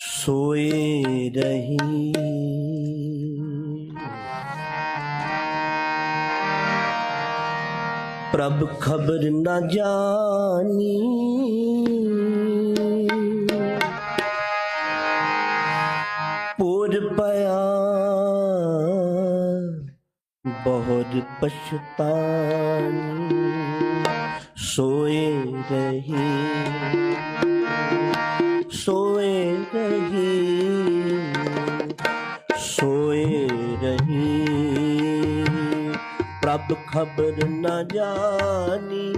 ਸੋਏ ਰਹੀ। ਪ੍ਰਭ ਖਬਰ ਨਾ ਜਾਣੀ। ਪੂਰ ਪਿਆ ਬਹੁਤ ਪਛਤਾਨੀ। ਸੋਏ ਰਹੀ। ਸੋਏ ਰਹੀ ਸੋਏ ਰਹੀ ਪ੍ਰਭ ਖਬਰ ਨਾ ਜਾਣੀ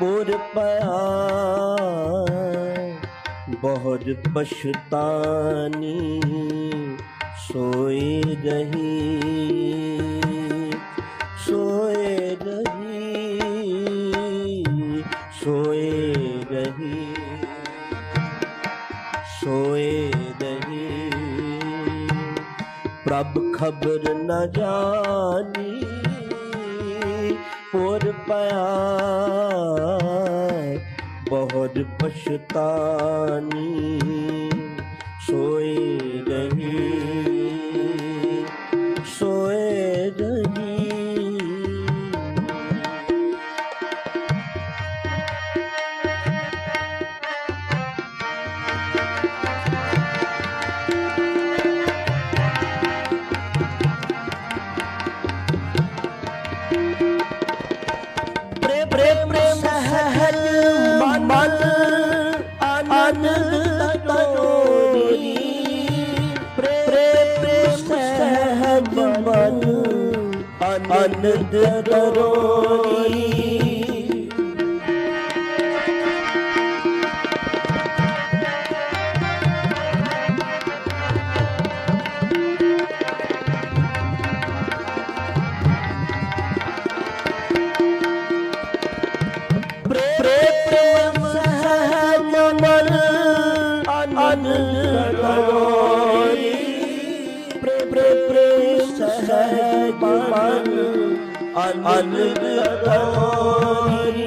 ਪੁਰ ਪਿਆ ਬਹੁਤ ਪਛਤਾਨੀ। ਸੋਈ ਗਈ ਅਬ ਖਬਰ ਨ ਜਾਣੀ ਪੁਰ ਪਿਆ ਬਹੁਤ ਪਛਤਾਨੀ। ਸਹਿਜ ਮਨ ਆਨੰਦ ਤਰੋਰੀ ਪ੍ਰੇਮ ਸਹਿਜ ਮਨ ਕਰੋਈ ਪ੍ਰੇਮ ਪ੍ਰੇਮ ਸਹਿਜ ਮਨ ਅਨੰਦ ਕਰੋਈ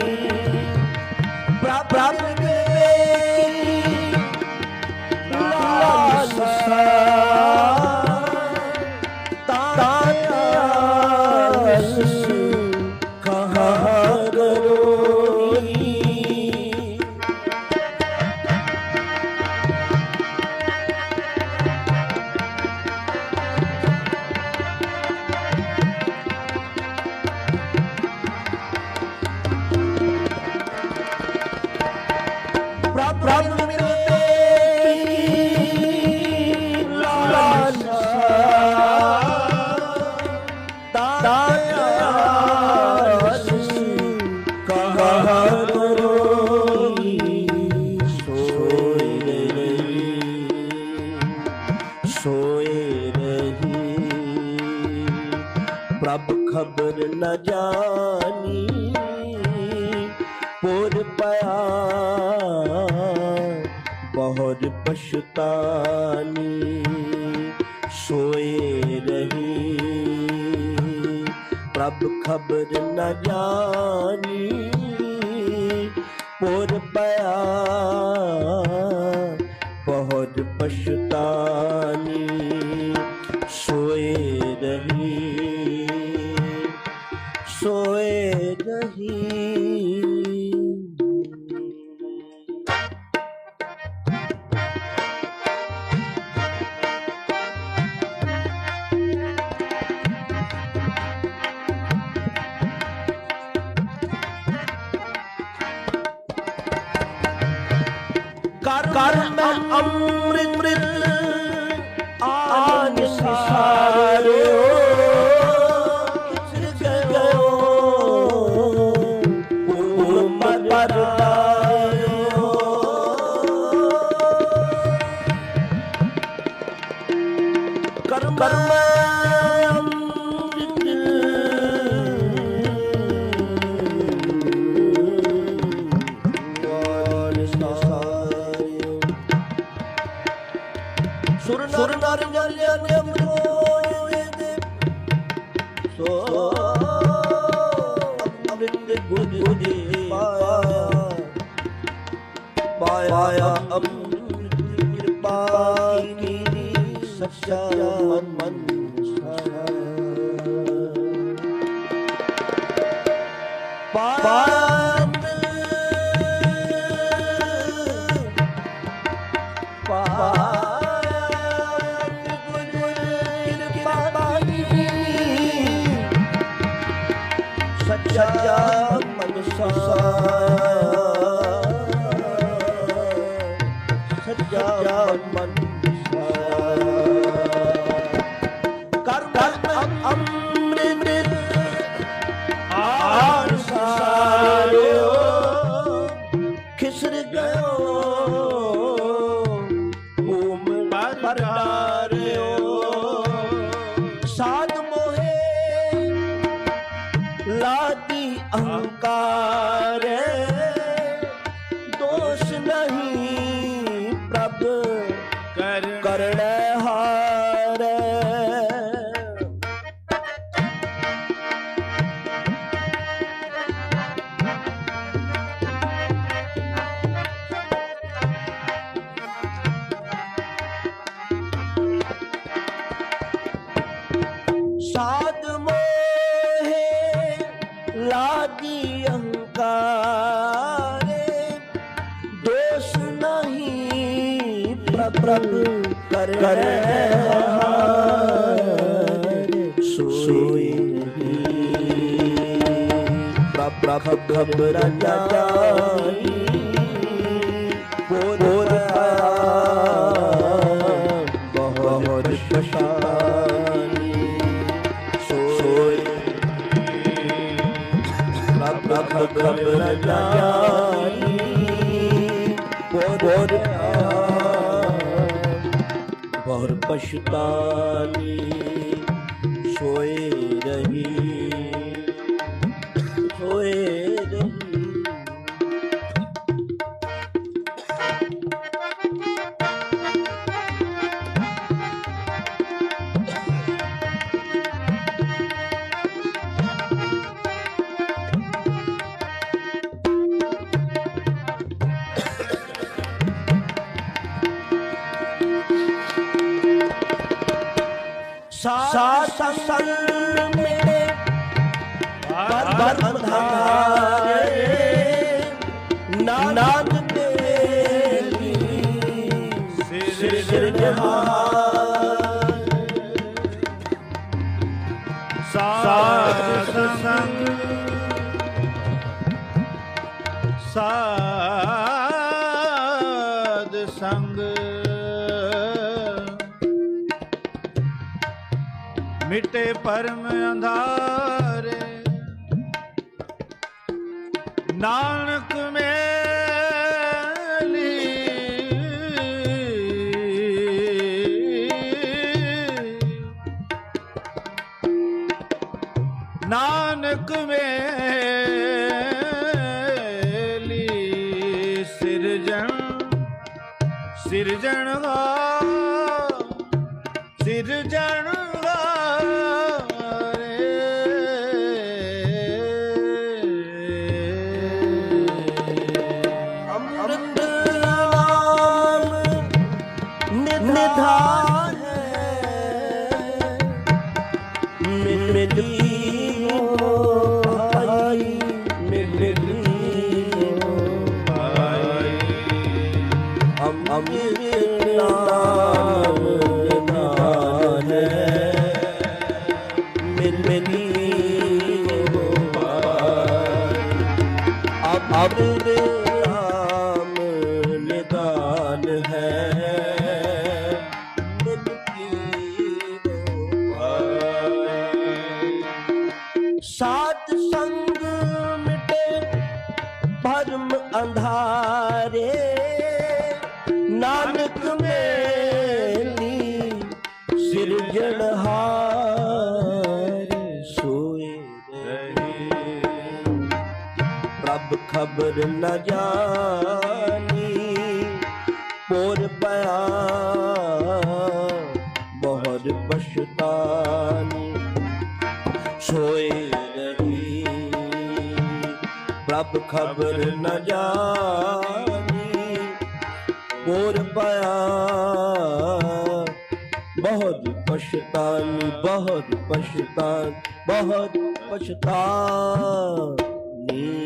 ਪ੍ਰਭ ਦੇ ਲਾਲ ਸਹਿ ਸੁਲਤਾਨੀ ਸੋਏ ਰਹੀ ਪ੍ਰਭ ਖਬਰ ਨਾ ਜਾਣੀ ਪੁਰ ਪਿਆ ਬਹੁਤ ਪਛਤਾਨੀ ਸੋਏ ਰਹੀ ਕਰ ਕਰ ਮੈਂ ਅੰਮ੍ਰਿਤ ਮ੍ਰਿਤ ਆਨ ਸਾਰਿਓ। ਕਿਸ ਗਇਓ ਪੂਮ ਪਰਦਾਇਓ ਕਰਮ ਪਾਇਆ ਪਾਇਆ ਅੰਮ੍ਰਿਤ ਕਿਰਪਾ ਕੀਨੀ ਸੱਚਾ ਮਨ ਸਾਰਾ ਪਾਪ ਪ੍ਰਭ ਪ੍ਰਭ ਕਰ ਸੋਈ ਪ੍ਰਭ ਪ੍ਰਭ ਖਬਰ ਜਾਈ ਬੋਲ ਬਹੁਤ ਪਛਤਾਨੀ ਸੋਏ ਰਹੀ ਸਾਧ ਸੰਗ ਮੇਰੇ ਬਰ ਬਰ ਨਾਨਕ ਤੇਰੀ ਸਿਰ ਜਹਾਨ ਮਿਟੇ ਪਰਮ ਅੰਧਾਰੇ। ਨਾਨਕ ਮੇਲੀ। ਨਾਨਕ ਮੇਲੀ ਸਿਰਜਣ ਸਿਰਜਣਗਾ ਅੰਮ੍ਰਿਤ ਨਾਮ ਨਿਧਾਨ ਹੈ ਮਿਲੀ ਹੋ ਭਾਈ ਅਬ ਰਾਮ ਨਿਦਾਨ ਹੈ ਮਿਲਤੀ ਸਾਤ ਖਬਰ ਨ ਜਾਣੀ। ਪੋਰ ਪਿਆ ਬਹੁਤ ਪਛਤਾਨੀ। ਸੋਏ ਰਹੀ। ਪ੍ਰਭ ਖਬਰ ਨ ਜਾਣੀ। ਪੂਰ ਪਾਇਆ ਬਹੁਤ ਪਛਤਾਨੀ, ਬਹੁਤ ਪਛਤਾਨ, ਬਹੁਤ ਪਛਤਾਨੀ।